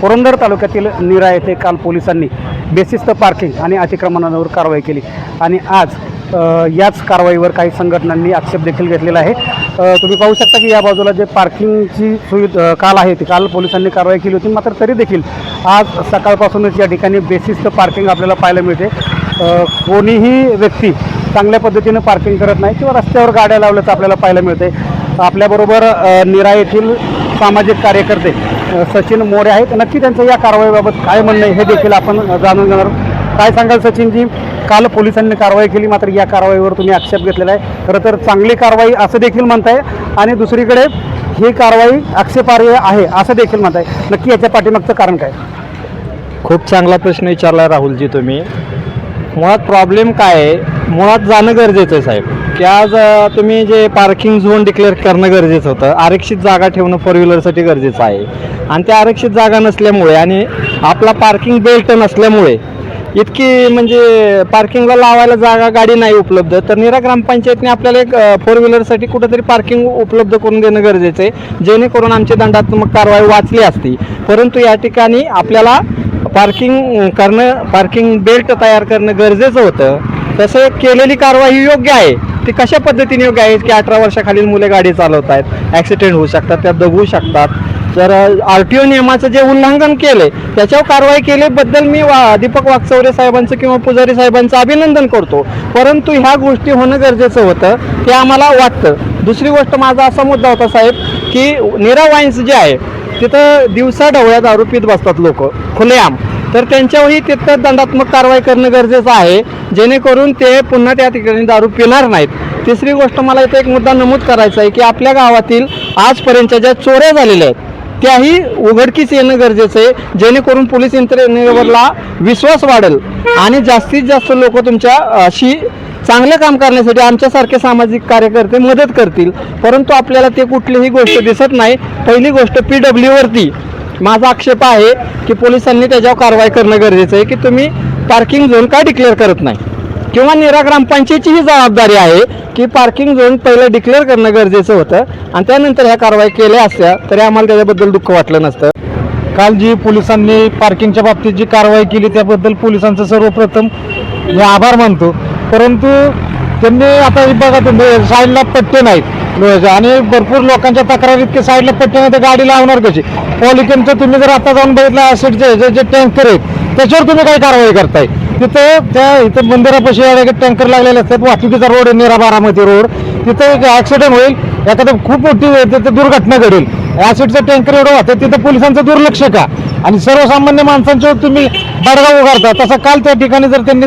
पुरंदर तालुक्यातील निरा येथे काल पोलिसांनी बेसिस्त पार्किंग आणि अतिक्रमणांवर कारवाई केली. आणि आज याच कारवाईवर काही संघटनांनी आक्षेप देखील घेतलेला आहे. तुम्ही पाहू शकता की या बाजूला जे पार्किंगची सुविधा काल आहे ती काल पोलिसांनी कारवाई केली होती. मात्र तरी देखील आज सकाळपासूनच या ठिकाणी बेसिस्त पार्किंग आपल्याला पाहायला मिळते. कोणीही व्यक्ती चांगल्या पद्धतीनं पार्किंग करत नाही किंवा रस्त्यावर गाड्या लावल्याचं आपल्याला पाहायला मिळते आपल्याबरोबर निरा येथील सामाजिक कार्यकर्ते सचिन मोरे आहेत. नक्की त्यांचं या कारवाईबाबत काय म्हणणं आहे हे देखील आपण जाणून घेणार काय सांगाल सचिनजी? काल पोलिसांनी कारवाई केली मात्र या कारवाईवर तुम्ही आक्षेप घेतलेला आहे. खरं तर चांगली कारवाई असं देखील म्हणताय. आणि दुसरीकडे ही कारवाई आक्षेपार्ह आहे असं देखील म्हणताय. नक्की याच्या पाठीमागचं कारण काय? खूप चांगला प्रश्न विचारला राहुलजी तुम्ही. मुळात प्रॉब्लेम काय आहे? मुळात जाणं गरजेचं आहे साहेब. की आज अ, तुम्ही जे पार्किंग झोन डिक्लेअर करणं गरजेचं होतं आरक्षित जागा ठेवणं फोर व्हीलरसाठी गरजेचं आहे. आणि त्या आरक्षित जागा नसल्यामुळे आणि आपला पार्किंग बेल्ट नसल्यामुळे इतकी म्हणजे पार्किंगला लावायला जागा गाडी नाही उपलब्ध तर निरा ग्रामपंचायतने आपल्याला एक फोर व्हीलरसाठी कुठंतरी पार्किंग उपलब्ध करून देणं गरजेचं आहे. जेणेकरून आमची दंडात्मक कारवाई वाचली असती. परंतु या ठिकाणी आपल्याला पार्किंग करणं पार्किंग बेल्ट तयार करणं गरजेचं होतं. तसं केलेली कारवाई ही योग्य आहे? ती कशा पद्धतीने योग्य आहे की अठरा वर्षाखालील मुले गाडी चालवत आहेत ॲक्सिडेंट होऊ शकतात त्या दगू शकतात? तर आर टी ओ नियमाचं जे उल्लंघन केले त्याच्यावर कारवाई केल्याबद्दल मी वा दीपक वागचौरे साहेबांचं किंवा पुजारी साहेबांचं अभिनंदन करतो. परंतु ह्या गोष्टी होणं गरजेचं होतं ते आम्हाला वाटतं. दुसरी गोष्ट माझा असा मुद्दा होता साहेब की नीरा वाईन्स जे आहे तिथं दिवसा ढवळ्यात दारू बसतात लोक. खुलेआम. तर त्यांच्यावरही तिथं दंडात्मक कारवाई करणं गरजेचं आहे. जेणेकरून ते पुन्हा त्या ठिकाणी दारू पिणार नाहीत. तिसरी गोष्ट मला इथे एक मुद्दा नमूद करायचा आहे की आपल्या गावातील आजपर्यंतच्या ज्या चोऱ्या झालेल्या आहेत त्याही उघडकीस येणं गरजेचं आहे. जेणेकरून पोलीस यंत्रणेवरला विश्वास वाढेल आणि जास्तीत जास्त लोक तुमच्या अशी चांगलं काम करण्यासाठी आमच्यासारखे सामाजिक कार्यकर्ते मदत करतील. परंतु आपल्याला ते कुठलीही गोष्ट दिसत नाही. पहिली गोष्ट पी डब्ल्यूवरती माझा आक्षेप आहे की पोलिसांनी त्याच्यावर कारवाई करणं गरजेचं आहे की तुम्ही पार्किंग झोन का डिक्लेअर करत नाही. किंवा निरा ग्रामपंचायतची ही जबाबदारी आहे की पार्किंग झोन पहिलं डिक्लेअर करणं गरजेचं होतं आणि त्यानंतर ह्या कारवाई केल्या असत्या तरी आम्हाला त्याच्याबद्दल दुःख वाटलं नसतं. काल जी पोलिसांनी पार्किंगच्या बाबतीत जी कारवाई केली त्याबद्दल पोलिसांचं सर्वप्रथम मी आभार मानतो. परंतु त्यांनी आता बघा तुम्ही पट्टे नाहीत. आणि भरपूर लोकांच्या तक्रार इतके साईडला पट्टे ते तर गाडी लावणार कशी? पॉलिकेमचं तुम्ही जर आता जाऊन बघितलं ॲसिडचे जे जे टँकर आहेत त्याच्यावर तुम्ही काय कारवाई करताय. तिथं त्या इथं मंदिरापाशी टँकर लागलेले असतात वाहतुकीचा रोड आहे निरा बारामती रोड तिथं एक ॲक्सिडेंट होईल एखादं खूप मोठी तिथं दुर्घटना घडेल. ॲसिडचं टँकर एवढं होतं तिथं पोलिसांचं दुर्लक्ष का? आणि सर्वसामान्य माणसांच्यावर तुम्ही बडगाव उगारता. तसं काल त्या ठिकाणी जर त्यांनी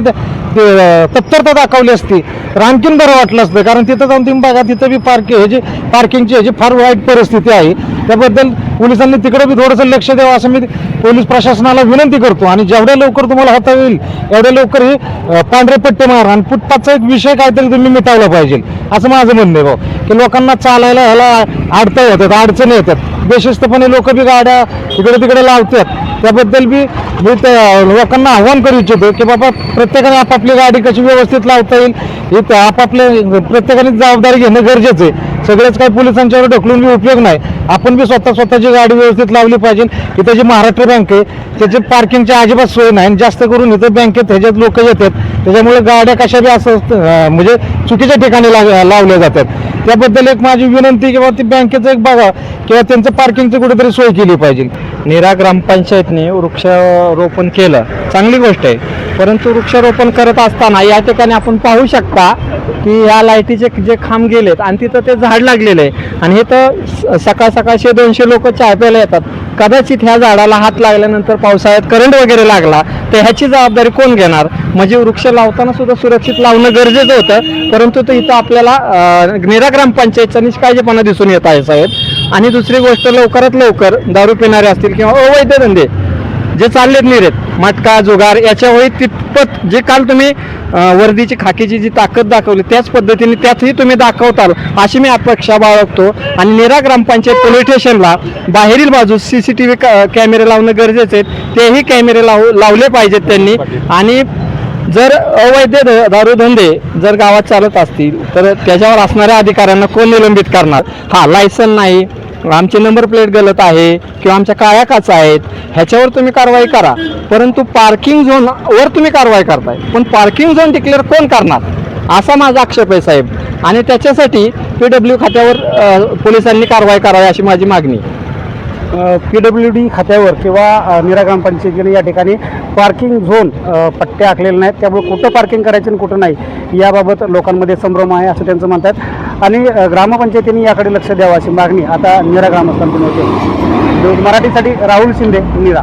ते- ते, तत्परता दाखवली असती. तर आणखीन बरं वाटलं असतं कारण तिथं जाऊन तुम्ही बघा तिथं बी पार्क ह्याची पार्किंगची ह्याची फार वाईट परिस्थिती आहे त्याबद्दल पोलिसांनी तिकडे बी थोडंसं लक्ष द्यावं असं मी पोलीस प्रशासनाला विनंती करतो. आणि जेवढ्या लवकर तुम्हाला हाता येईल एवढ्या लवकर हे पांढरे पट्टे मार. आणि फुटपाथचा एक विषय काहीतरी तुम्ही मिटावला पाहिजे असं माझं म्हणणं आहे भाऊ. की लोकांना चालायला ह्याला अडथळे येतात अडचणी येतात. बेशिस्तपणे लोक बी गाड्या इकडे तिकडे लावतात. त्याबद्दल बी मी त्या लोकांना आव्हान करू इच्छितो की बाबा प्रत्येकाने आपापली गाडी कशी व्यवस्थित लावता येईल. हे त्या आपापल्या प्रत्येकाने जबाबदारी घेणं गरजेचं आहे. सगळेच काही पोलिसांच्यावर ढकलून बी उपयोग नाही. आपण बी स्वतः स्वतःची गाडी व्यवस्थित लावली पाहिजे. इथं जी महाराष्ट्र बँक आहे त्याची पार्किंगची अजिबात सोय नाही. आणि जास्त करून इथं बँकेत ह्याच्यात लोक येतात. त्याच्यामुळे गाड्या कशा बी असं म्हणजे चुकीच्या ठिकाणी लाव- लावल्या जातात. त्याबद्दल एक माझी विनंती किंवा ती बँकेचं एक बघा किंवा त्यांचं पार्किंगचं कुठेतरी सोय केली पाहिजे. निरा ग्रामपंचायतने वृक्षारोपण केलं. चांगली गोष्ट आहे. परंतु वृक्षारोपण करत असताना या ठिकाणी आपण पाहू शकता की या लाईटीचे जे खांब गेलेत आणि तिथं ते झाड लागलेलं आहे. आणि हे तर स- सकाळ सकाळशे दोनशे लोक चाय प्यायला येतात. कदाचित ह्या झाडाला हात लागल्यानंतर पावसाळ्यात करंट वगैरे लागला तर ह्याची जबाबदारी कोण घेणार? म्हणजे वृक्ष लावताना सुद्धा सुरक्षित लावणं गरजेचं होतं परंतु ते इथं आपल्याला निरा ग्रामपंचायतचा निष्काळजीपणा दिसून येत आहे साहेब. आणि दुसरी गोष्ट लवकरात लवकर दारू पिणारे असतील किंवा अवैध धंदे जे चाललेत निरेत मटका जुगार याच्यावरही तितपत जे काल तुम्ही वर्दीची खाकीची जी ताकद दाखवली त्याच पद्धतीने त्यातही तुम्ही दाखवताल अशी मी अपेक्षा बाळगतो. आणि निरा ग्रामपंचायत पोलीस स्टेशनला बाहेरील बाजूस सी सी टी व्ही कॅमेरे लावणं गरजेचे आहेत तेही कॅमेरे लाव लावले पाहिजेत त्यांनी. आणि जर अवैध दारूधंदे जर गावात चालत असतील तर त्याच्यावर असणाऱ्या अधिकाऱ्यांना कोण निलंबित करणार? हा लायसन नाही. आमचे नंबर प्लेट गलत आहे किंवा आमच्या काळ्या काचा आहेत ह्याच्यावर तुम्ही कारवाई करा. परंतु पार्किंग झोनवर तुम्ही कारवाई करताय. पण पार्किंग झोन डिक्लेअर कोण करणार? असा माझा आक्षेप आहे साहेब. आणि त्याच्यासाठी पी डब्ल्यू खात्यावर पोलिसांनी कारवाई करावी अशी माझी मागणी. आहे. पी डब्ल्यू डी खात्यावर किंवा अ, ग्रामपंचायतीने या ठिकाणी पार्किंग झोन पट्टे आखलेले नाहीत. त्यामुळे कुठं पार्किंग करायचं आणि कुठं नाही याबाबत लोकांमध्ये संभ्रम आहे असं त्यांचं म्हणतात. आणि ग्रामपंचायतीने याकडे लक्ष द्यावं अशी मागणी आता निरा ग्रामस्थांकडून होते. मराठीसाठी राहुल शिंदे निरा.